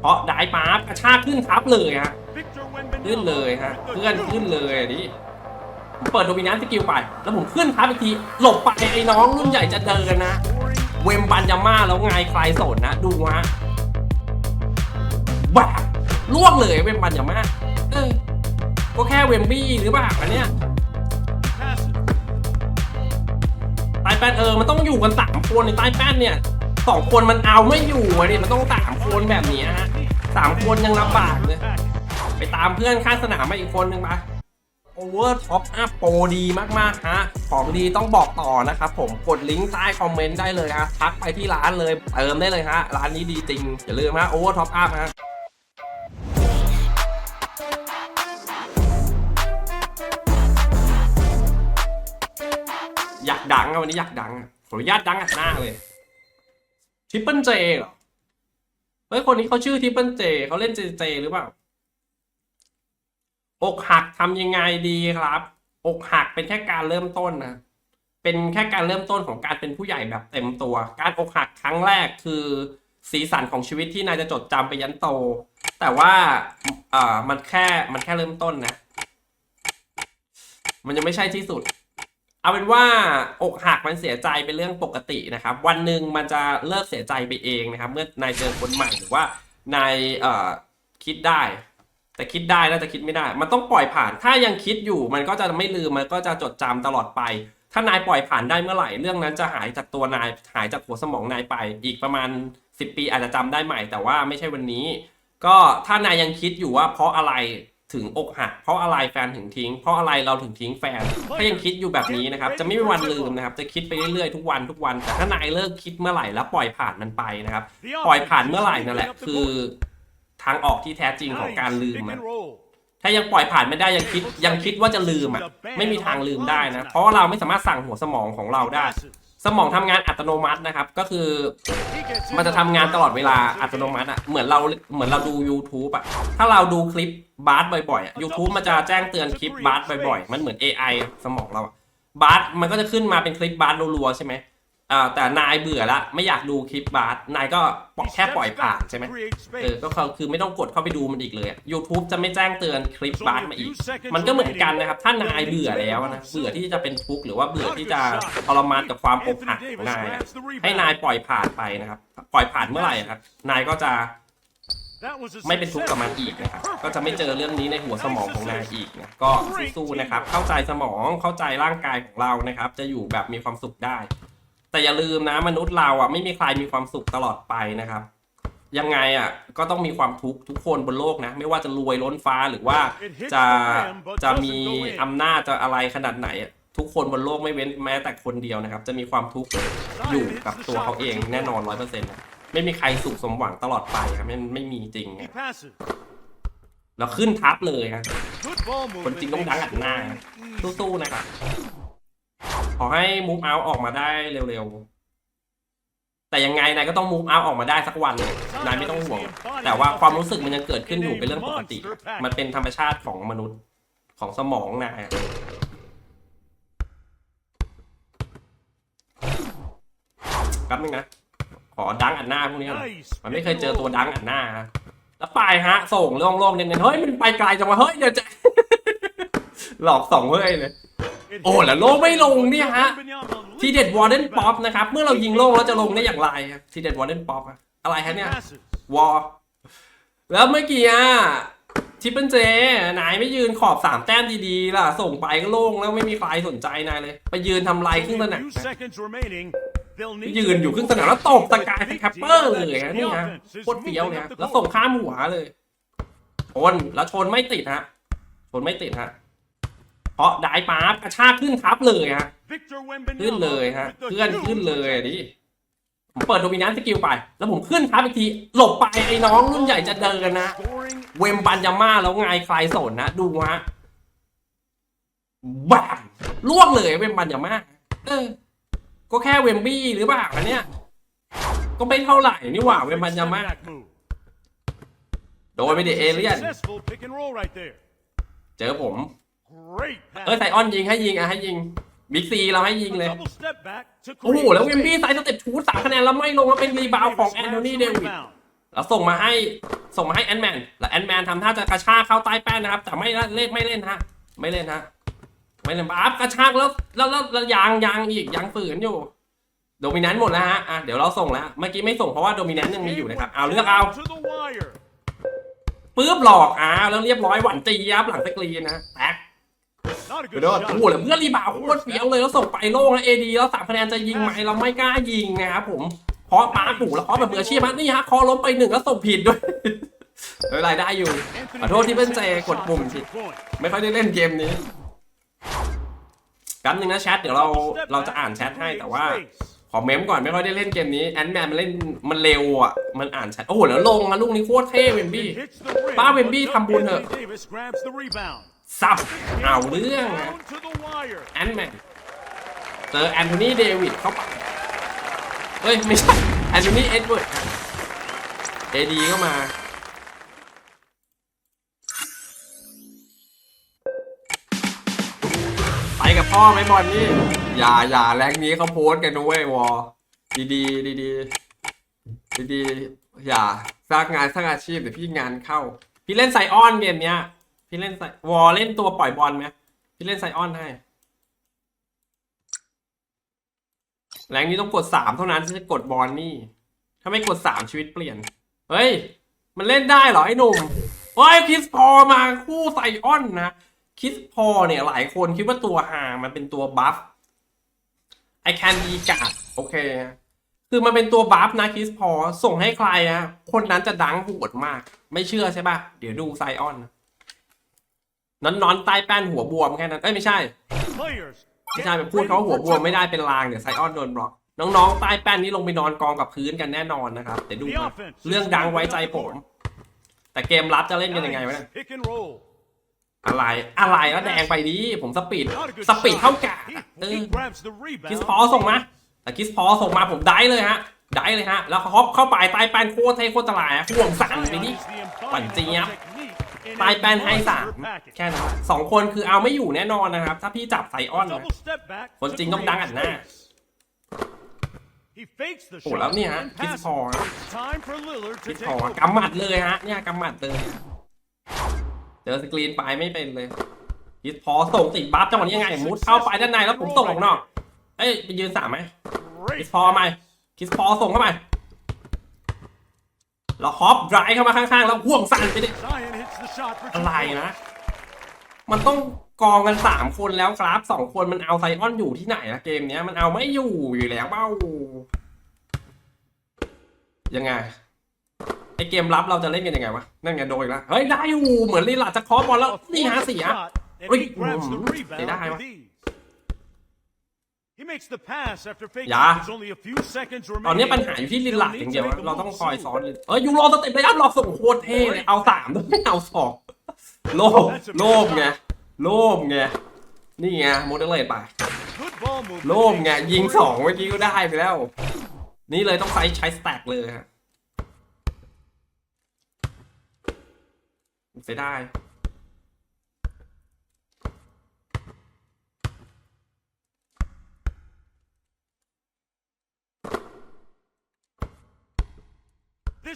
เพราะได้ปั๊บกระชากขึ้นทับเลยฮะขึ้ขึ้นนเลเลยยฮะฮะเพื่เพื่ออนนขึ้ขึ้นนเลเลยยอันนี้ผมเปิดโดมินันสกิลไป แล้วผมขึ้นทับอีกที หลบไปไอ้น้องรุ่นใหญ่จะเดินนะ เวมบันยาม่าแล้วไงใครสนนะ ดูฮะบ้าล่วงเลยเวมบันยาม่าเออก็แค่เวมบี้หรือเปล่าอันเนี้ยใต้แป้นเออ มันต้องอยู่กันสามคนในใต้แป้นเนี่ย สองคนมันเอาไม่อยู่อะดิมันต้องสามคนแบบนี้ฮะสามคนยังลำบากเลย ไปตามเพื่อนข้างสนามมาอีกคนหนึ่งปะโอเวอร์ท็อปอัพโปรดีมากๆฮะ ของดีต้องบอกต่อนะครับผมกดลิงก์ใต้คอมเมนต์ได้เลยฮะทักไปที่ร้านเลยเติมได้เลยฮะ ร้านนี้ดีจริง อย่าลืมฮะโอเวอร์ท็อปอัพฮะอยากดังอะวันนี้อยากดังขออนุญาตดังอัดหน้าเลย ทิปเปิลเจเหรอเฮ้ยคนนี้เขาชื่อทิปเปิลเจเขาเล่นเจเจหรือเปล่าอกหักทำยังไงดีครับอกหักเป็นแค่การเริ่มต้นนะเป็นแค่การเริ่มต้นของการเป็นผู้ใหญ่แบบเต็มตัว การอกหักครั้งแรกคือสีสันของชีวิตที่นายจะจดจำไปยันโต แต่ว่าเอ่อมันแค่มันแค่เริ่มต้นนะ มันยังไม่ใช่ที่สุด เอาเป็นว่าอกหักมันเสียใจเป็นเรื่องปกตินะครับ วันหนึ่งมันจะเลิกเสียใจไปเองนะครับ เมื่อนายเจอคนใหม่หรือว่านายเอ่อคิดได้ แต่คิดได้น่าจะคิดไม่ได้ มันต้องปล่อยผ่านถ้ายังคิดอยู่ มันก็จะไม่ลืมมันก็จะจดจำตลอดไป ถ้านายปล่อยผ่านได้เมื่อไหร่เรื่องนั้นจะหายจากตัวนายหายจากหัวสมองนายไป อีกประมาณ 10 ปีอาจจะจำได้ใหม่ แต่ว่าไม่ใช่วันนี้ ก็ถ้านายยังคิดอยู่ว่าเพราะอะไร ถึงอกหักเพราะอะไรแฟนถึงทิ้ง เพราะอะไรเราถึงทิ้งแฟน ถ้ายังคิดอยู่แบบนี้นะครับ จะไม่มีวันลืมนะครับ จะคิดไปเรื่อยๆทุกวันทุกวัน แต่ถ้านายเลิกคิดเมื่อไหร่แล้วปล่อยผ่านมันไปนะครับ ปล่อยผ่านเมื่อไหร่นั่นแหละ คือ ทางออกที่แท้จริงของการลืมอะถ้ายังปล่อยผ่านไม่ได้ยังคิดยังคิดว่าจะลืมอะ ไม่มีทางลืมได้นะ เพราะเราไม่สามารถสั่งหัวสมองของเราได้ สมองทำงานอัตโนมัตินะครับ ก็คือ มันจะทำงานตลอดเวลาอัตโนมัติอะเหมือนเราเหมือนเราดู YouTube อะถ้าเราดูคลิปบาร์บ่อยๆอะ YouTube มันจะแจ้งเตือนคลิปบาร์บ่อยๆ มันเหมือน AI อสมองเราบาร์มันก็จะขึ้นมาเป็นคลิปบาร์รัวๆใช่ไหม อ่าแต่นายเบื่อละไม่อยากดูคลิปบาร์นายก็ปล่อยแค่ปล่อยผ่านใช่ไหมเออก็คือคือไม่ต้องกดเข้าไปดูมันอีกเลย YouTube จะไม่แจ้งเตือนคลิปบาร์มาอีก มันก็เหมือนกันนะครับ ถ้านายเบื่อแล้วนะเบื่อที่จะเป็นทุกข์หรือว่าเบื่อที่จะทรมานกับความอกหักของนายให้นายปล่อยผ่านไปนะครับ ปล่อยผ่านเมื่อไหร่ครับ นายก็จะไม่เป็นทุกข์กับมันอีกนะครับ ก็จะไม่เจอเรื่องนี้ในหัวสมองของนายอีกนะ ก็สู้ๆนะครับ เข้าใจสมอง เข้าใจร่างกายของเรานะครับ จะอยู่แบบมีความสุขได้ แต่อย่าลืมนะมนุษย์เราอะไม่มีใครมีความสุขตลอดไปนะครับ ยังไงอะก็ต้องมีความทุกข์ทุกคนบนโลกนะ ไม่ว่าจะรวยล้นฟ้าหรือว่าจะจะมีอำนาจจะอะไรขนาดไหนอะทุกคนบนโลกไม่เว้นแม้แต่คนเดียวนะครับ จะมีความทุกข์อยู่กับตัวเขาเองแน่นอนร้อยเปอร์เซ็นต์ไม่มีใครสุขสมหวังตลอดไปครับไม่ไม่มีจริงอะแล้วขึ้นทับเลยครับคนจริงต้องดังอัดหน้าสู้ๆนะครับ ขอให้มูฟเอาออกมาได้เร็วๆ แต่ยังไงนายก็ต้องมูฟเอาออกมาได้สักวันนายไม่ต้องห่วง แต่ว่าความรู้สึกมันยังเกิดขึ้นอยู่เป็นเรื่องปกติ มันเป็นธรรมชาติของมนุษย์ของสมองนายอะแป๊บนึงนะ ขอดังอัดหน้าพวกนี้หน่อยมันไม่เคยเจอตัวดังอัดหน้าแล้วไปฮะ ส่งโล่งๆเน้นๆเฮ้ยมันไปไกลจังวะเฮ้ยเดี๋ยวจะหลอกสองเฮ้ยเลย โอ้แล้วโล่ไม่ลงเนี่ยฮะทีเด็ดวอร์เดนป๊อปนะครับเมื่อเรายิงโล่งแล้วจะลงได้อย่างไรครับทีเด็ดวอร์เดนป๊อปอะไรฮะเนี่ยวอลแล้วเมื่อกี้อะทิปเปิลเจนายไม่ยืนขอบสามแต้มดีๆล่ะ ส่งไปก็โล่งแล้วไม่มีใครสนใจนายเลย ไปยืนทำลายครึ่งสนามยืนอยู่ครึ่งสนามแล้วตบสกายแคปเปอร์เลยฮะนี่ฮะโคตรเฟี้ยวเนี่ยแล้วส่งข้ามหัวเลยชนแล้วชนไม่ติดฮะชนไม่ติดฮะ เพราะได้ปั๊บกระชากขึ้นทับเลยฮะขึ้นเลยฮะเพื่อนขึ้นเลยอะดิผมเปิดโดมินันสกิลไป แล้วผมขึ้นทับอีกที หลบไปไอ้น้องรุ่นใหญ่จะเดินนะ เวมบันยาม่าแล้วไงใครสนนะ ดูฮะบ้ามล่วงเลยเวมบันยาม่าเออ ก็แค่เวมบี้หรือเปล่าอันเนี้ยก็ไม่เท่าไหร่นี่หว่า เวมบันยาม่าโดยไม่ได้เอเลี่ยนเจอผม เออไซออนยิงให้ยิงอะให้ยิงบิ๊กซีเราให้ยิงเลยโอ้โหแล้วเวมบี้ไซส์สเต็ปชูดสามคะแนนแล้วไม่ลงแล้วเป็นรีบาวด์ของแอนโทนีเดวิดแล้วส่งมาให้ส่งมาให้แอนแมนแล้วแอนแมนทำท่าจะกระชากเข้าใต้แป้นนะครับแต่ไม่เล่นไม่เล่นฮะไม่เล่นฮะไม่เล่นปั๊บกระชากแล้วแล้วแล้วแล้วยางยางอีกยางฝืนอยู่โดมินันต์หมดแล้วฮะอะเดี๋ยวเราส่งแล้วเมื่อกี้ไม่ส่งเพราะว่าโดมินันต์ยังมีอยู่นะครับเอาเลือกเอา To the wire. ปื๊บหลอกอ่าแล้วเรียบร้อยหวันตียับหลังสกรีนนะแตก Not a เดี๋ good ยวโดน shot. โอ้โหแล้วเพื่อนรีบาวโคตรเฟี้ยวเลยแล้วส่งไปโล่งแล้วเอดีแล้วสามคะแนนจะยิงไหมเราไม่กล้ายิงนะครับผมเพราะป้าปู่แล้วเพราะแบบมืออาชีพนี่ฮะคอล้มไปหนึ่งแล้วส่งผิดด้วยไม่ไรได้อยู่ขอโทษที่เพิ่ง Davis เจกดปุ่มผิดไม่ค่อยได้เล่นเกมนี้แป๊บนึงนะแชทเดี๋ยวเราเราจะอ่านแชทให้แต่ว่าขอเมมก่อนไม่ค่อยได้เล่นเกมนี้แอนแมนมันเล่นมันเร็วอะมันอ่านแชทโอ้โหแล้วลงนะลูกนี้โคตรเท่เวนบี้ป้าเวนบี้ทำบุญเถอะ Anthony Davis grabs the rebound. สับเอาเรื่องแอนแมนเจอแอนโทนีเดวิดเข้าไปเฮ้ย ไม่ใช่แอนโทนีเอ็ดเวิร์ดเอดีก็มา ไปกับพ่อไหมบอลนี่ อย่าอย่าแรงนี้เขาโพสกันนะเว้ยวอ ดีดีดีดีดีดีอย่าสร้างงานสร้างอาชีพเดี๋ยวพี่งานเข้า พี่เล่นไซออนเกมเนี้ย พี่เล่นไซวอเล่นตัวปล่อยบอลไหมพี่เล่นไซออนให้แรงนี้ต้องกดสามเท่านั้นที่จะกดบอลนี่ ถ้าไม่กดสามชีวิตเปลี่ยน เฮ้ย มันเล่นได้เหรอไอ้หนุ่มเฮ้ยคิสพอมาคู่ไซออนนะคิสพอเนี่ยหลายคนคิดว่าตัวหามันเป็นตัวบัฟไอแคนดีกาดโอเค คือมันเป็นตัวบัฟนะคิสพอส่งให้ใครนะคนนั้นจะดังโหดมาก ไม่เชื่อใช่ปะเดี๋ยวดูไซออนนอ นนอนๆใต้แป้นหัวบวมแค่นั้นเอ้ยไม่ใช่ Players ไม่ get ใช่ไปพูดเขา ready หัว for บวมไม่ tip-off. ได้เป็นลางเดี๋ยวไซออนโดนบล็อก น้องๆใต้แป้นนี่ลงไปนอนกองกับพื้นกันแน่นอนนะครับเดี๋ยวดูนะเรื่องดังไว้ใจผม แต่เกมรับจะเล่นกันยังไงวะเนี่ย Nice pick and roll. อะไรอะไรแล้วแดงไปดิผมสปีด Not a good สปีด shot. เท่ากาด He, เออ he grabs the rebound. คิสพอส่งมาแต่คิสพอส่งมาผมได้เลยฮะได้เลยฮะแล้วฮอปเข้าไปใต้แป้นโคตรเท่โคตรตลายอะห่วงสั่นไป Zion ดิ is the embodiment ปั่นเจี๊ยบ of technique in ใต้ a แป้นให้สามแค่นั้นสองคนคือเอาไม่อยู่แน่นอนนะครับ ถ้าพี่จับไซออนนะคนจริงต้องดังอัดหน้าโอ้แล้วเนี่ยฮะคิส passes. พอคิ to ส take พอกำหมัดเลยฮะเนี่ยกำหมัดเลยเจอสกรีนไปไม่เป็นเลยคิสพอส่งติดบัฟจังหวะนี้ยังไงมุดเข้าไปด้านในแล้วผมส่งออกนอกเอ้ยไปยืนสามไหมคิสพอไหมคิสพอส่งเข้าไปแล้วฮอปไดรเข้ามาข้างๆ แล้วห่วงสั่นไปดิ Zion hits the shot for two อะไร points. นะ มันต้องกองกันสามคนแล้วครับสองคนมันเอาไซออนอยู่ที่ไหนนะเกมเนี้ยมันเอาไม่อยู่อยู่แล้วเบ้ายังไงไอเกมรับเราจะเล่นกันยังไงวะนั่นไงโดนอีกแล้วเฮ้ยได้อยู่เหมือนลีลาดจะเคอบบอลแล้ว A นี่ฮะ forced เสีย shot, and Ui, he grabs the mm, rebound để đai with mà. ease. He makes the pass after faking Dạ. there's only a few seconds ตอนนี้ remaining. ปัญหาอยู่ที่ลีลาดอย่างเดียว He'll need to make a เราต้อง move คอย soon. ซ้อนเลยเอ้ยยูโรสเต็ปเลยอัพรอส่งโคตรเท่เลยเอาสามด้วยไม่เอาสองโลภโลภไงโลภไงนี่ไงโมเดลเลตไป Good ball movement. โลภไงยิงสองเมื่อกี้ก็ได้ไปแล้ว นี่เลยต้องใช้ใช้สแต็กเลยฮะเสียดาย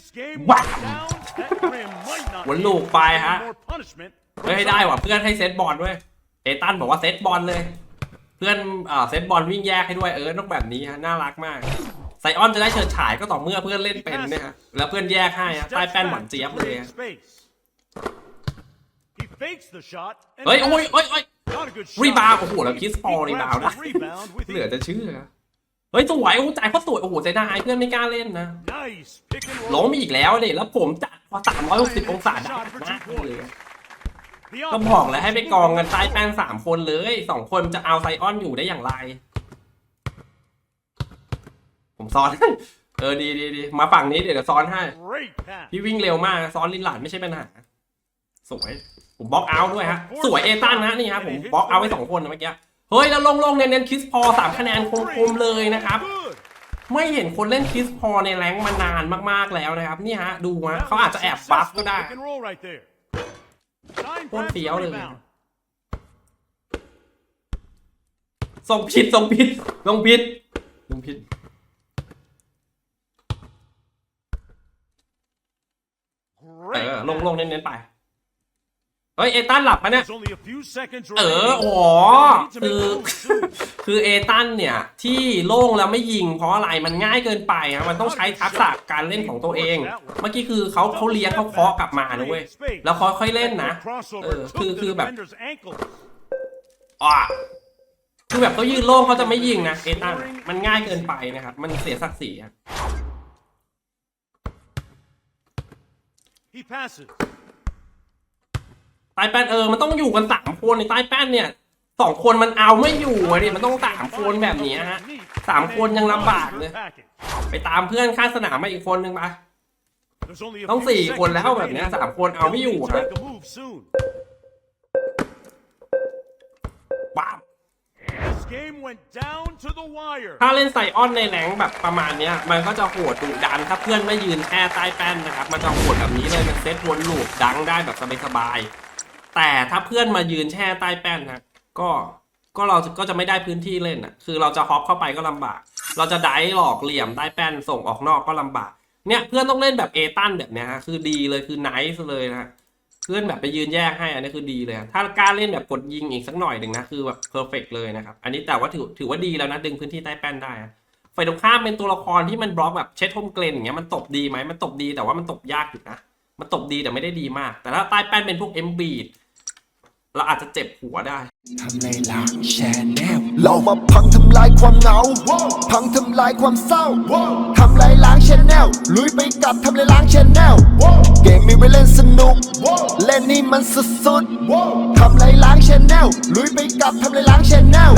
This game Wow. went down. That rim might not วน be ลูกไปฮะ more punishment. เฮ้ยได้ว่ะเพื่อนให้เซตบอลด้วยเอตันบอกว่าเซตบอลเลย เพื่อนอ่าเซตบอลวิ่งแยกให้ด้วยเออต้องแบบนี้ฮะน่ารักมากไซออนจะได้เฉิดฉายก็ต่อเมื่อเพื่อนเล่นเป็นเนี่ยฮะแล้วเพื่อนแยกให้ฮะ Steps ใต้แป้นห back วาน to เจี๊ยบเลย create ฮะ space. He fakes the shot. and เฮ้ยโอ้ย passes. โอ้ยโอ้ย Not a good รี shot. บาวด์โอ้โหแล้วคิสพอ He รีบาวด์ grabs นะ the rebound with เหลือ ease. จะเชื่อ เฮ้ยสวยโอ้จ่ายเขาสวยโอ้โหใจได้เพื่อนไม่กล้าเล่นนะ Nice pick and ล้ roll. มอีกแล้วเลยแล้วผมจัดพอสามร้อยหกสิบองศาได้นะเลย The ก็บอก offense แล้วให้ is ไป moving กองกัน the ใต้ ball. แป้นสามคนเลยสองคนจะเอาไซออนอยู่ได้อย่างไร ผมซ้อน เออดีดีดีมาฝั่งนี้เดี๋ยวเดี๋ยวซ้อนให้ Great pass. พี่วิ่งเร็วมากซ้อนลินหลาดไม่ใช่ปัญหาสวย ผมบล็อกเอาท์ด้วยฮะ สวยเอตันนะนี่ฮะผมบล็อกเอาท์ไว้สองคนนะเมื่อกี้ เฮ้ย แล้วลงๆเน้นคิสพอสามคะแนนคมๆเลยนะครับ ไม่เห็นคนเล่นคิสพอในแรงมานานมากๆแล้วนะครับ นี่ฮะ ดูฮะเขาอาจจะแอบบัฟก็ได้ pick and roll right there. Zion โคตรเฟี้ยวเลย ส่งผิด ส่งผิดส่งผิดส่งผิดเออลงลงเน้นๆไป เฮ้ยเอตันหลับปะเนี่ย There's only a few seconds เออ remaining. อ๋อ Need to คือ make moves soon. คือเอตันเนี่ย ที่โล่งแล้วไม่ยิงเพราะอะไรมันง่ายเกินไปครับมันต้องใช้ทักษะการเล่นของตัวเอง เมื่อกี้คือเขาเขาเลี้ยงเขาเคาะกลับมานะเว้ยแล้วค่อยๆเล่นนะ Crossover เออ took คือ the คือแบบ defender's ankle. อะคือแบบเขายืนโล่งเขาจะไม่ยิงนะเอตันมันง่ายเกินไปนะครับ มันเสียศักดิ์ศรีอะ He passes. ใต้แป้นเออมันต้องอยู่กันสามคนในใต้แป้นเนี่ยสองคนมันเอาไม่อยู่อะดิมันต้องสามคนแบบเนี้ยฮะสามคนยังลำบากเลย ไปตามเพื่อนข้างสนามมาอีกคนนึงไป There's only a ต้อง few สี่ seconds คนแล้วแบบเนี้ย remaining. สามคนเอาไม่อยู่ He'll need to ฮะ make a move soon. ว้าว This game went down to the wire. ถ้าเล่นไซออนในแรงค์แบบประมาณเนี้ยมันก็จะโหดดุดันถ้าเพื่อนไม่ยืนแช่ใต้แป้นนะครับ มันจะโหดแบบนี้เลยมันเซตวนลูปดังได้แบบสบายๆ แต่ถ้าเพื่อนมายืนแช่ใต้แป้นนะก็ก็เราก็จะไม่ได้พื้นที่เล่นอะคือเราจะฮอปเข้าไปก็ลำบาก เราจะได้หลอกเหลี่ยมใต้แป้นส่งออกนอกก็ลำบากเนี่ยเพื่อนต้องเล่นแบบเอตันแบบเนี้ยฮะคือดีเลยคือไนส์เลยนะเพื่อนแบบไปยืนแยกให้อันนี้คือดีเลย ถ้ากล้าเล่นแบบกดยิงอีกสักหน่อยหนึ่งนะคือแบบเพอร์เฟกเลยนะครับอันนี้แต่ว่าถือถือว่าดีแล้วนะดึงพื้นที่ใต้แป้นได้ฝ่ายตรงข้ามเป็นตัวละครที่มันบล็อกแบบเช็ดโฮมเกรนอย่างเงี้ยมันตบดีไหมมันตบดีแต่ว่ามันตบยากอยู่นะ มันตบดีแต่ไม่ได้ดีมาก แต่ถ้าใต้แป้นเป็นพวกเอ็มบีดเราอาจจะเจ็บหัวได้ทำในหลังแชนแนลเรามาพังทำลายความเหงา พังทำลายความเศร้า ทำลายล้างชแนลลุยไปกับทำลายล้างชแนลเกมมีไว้เล่นสนุก เล่นนี่มันสุดๆทำลายล้างชแนลลุยไปกับทำลายล้างชแนล